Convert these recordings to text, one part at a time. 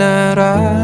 น่ารัก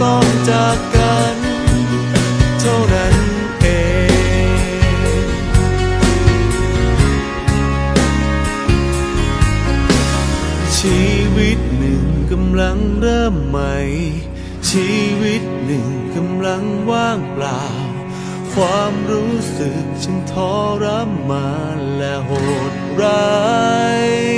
ต้องจากกัน เท่านั้นเอง ชีวิตหนึ่งกำลังเริ่มใหม่ ชีวิตหนึ่งกำลังว่างเปล่า ความรู้สึกฉันทรมานและโหดร้าย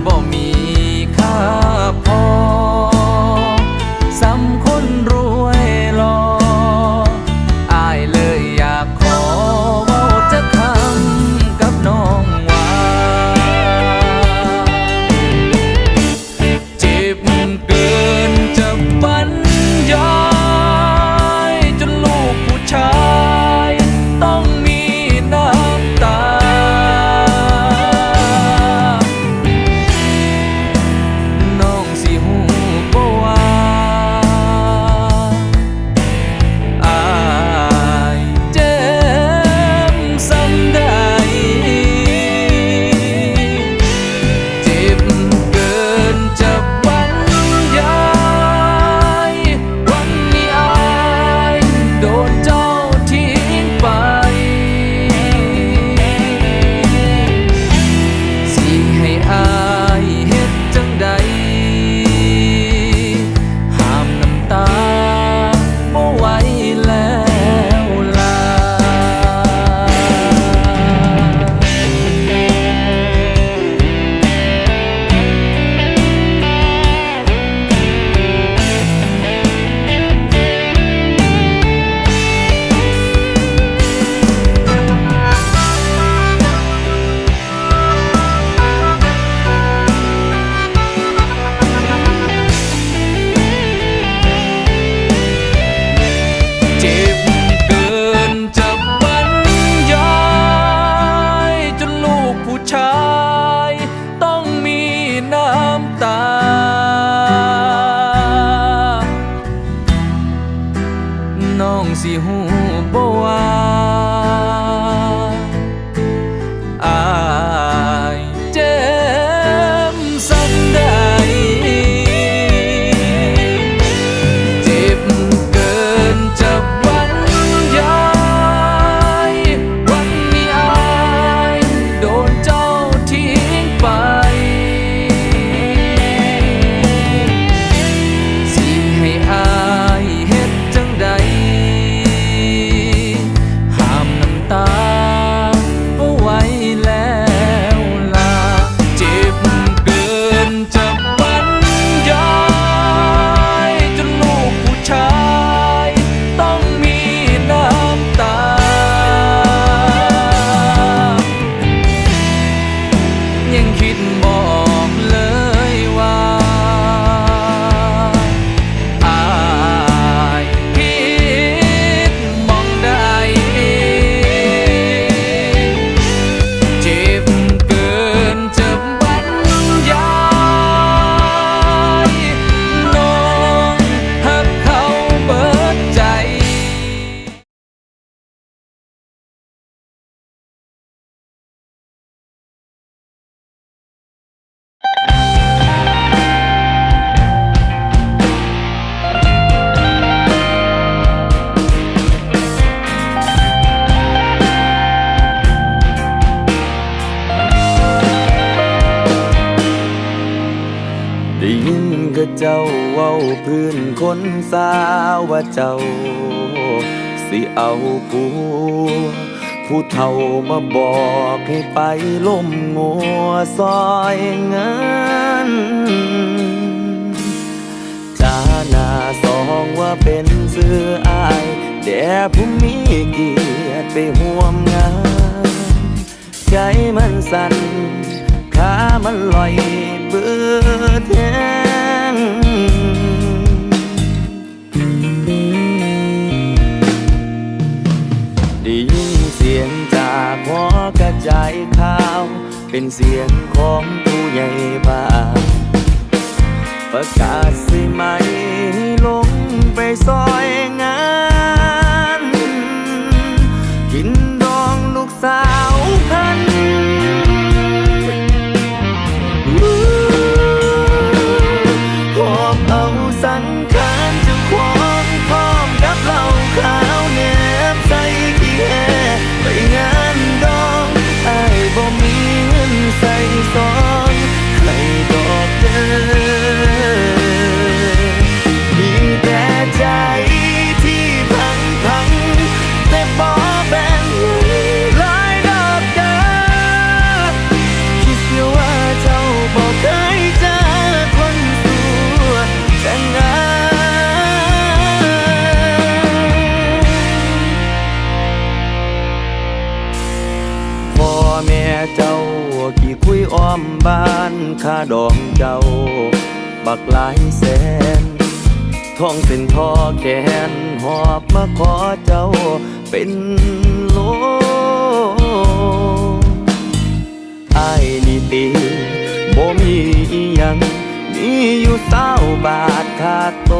bomi เจ้าเว้าพื้นคนสาวว่าเจ้า สิเอาผัวผู้เฒ่ามาบอกให้ไปล่มงัวซอยเงินจาหน้าสองว่าเป็นเสื้ออายแด่ผู้มีเกียรติไปห่วมงาน ใจมันสั่นขามันลอยเบิดแท้ เป็นเสียงของผู้ใหญ่บ้านประกาศสิไหมให้ลงไปซอย มบ้านค่าดองเจ้า บักหลายแสนท่องเป็นท่อแขนหอบมาขอเจ้าเป็นโลไอ้นี่ตีบ่มีอิหยังมีอยู่เศร้าบาทขาดโต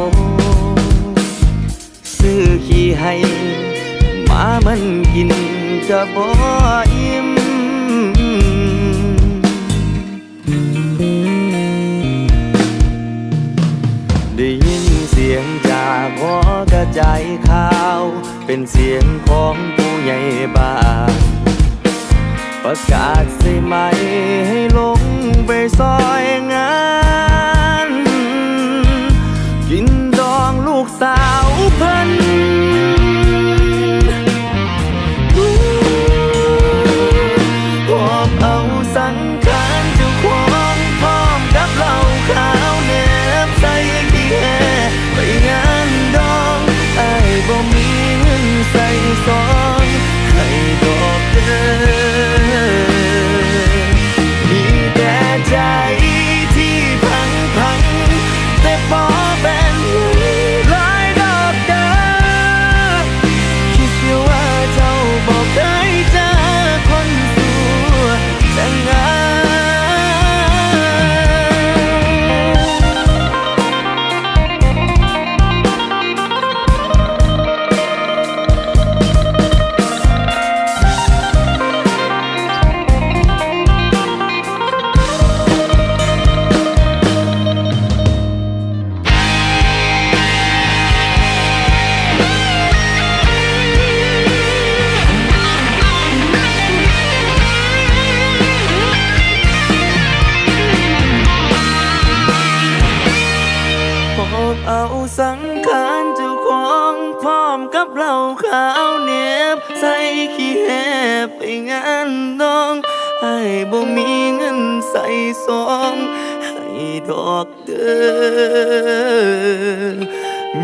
ซื้อขี้ให้หมามันกินจะบ่อิ่ม นเสียงจากหัวกระจายข่าว เป็นเสียงของผู้ใหญ่บ้านประกาศใส่ไหมให้ลงไปซอยงาน กินดองลูกสาว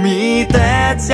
มีแต่ใจ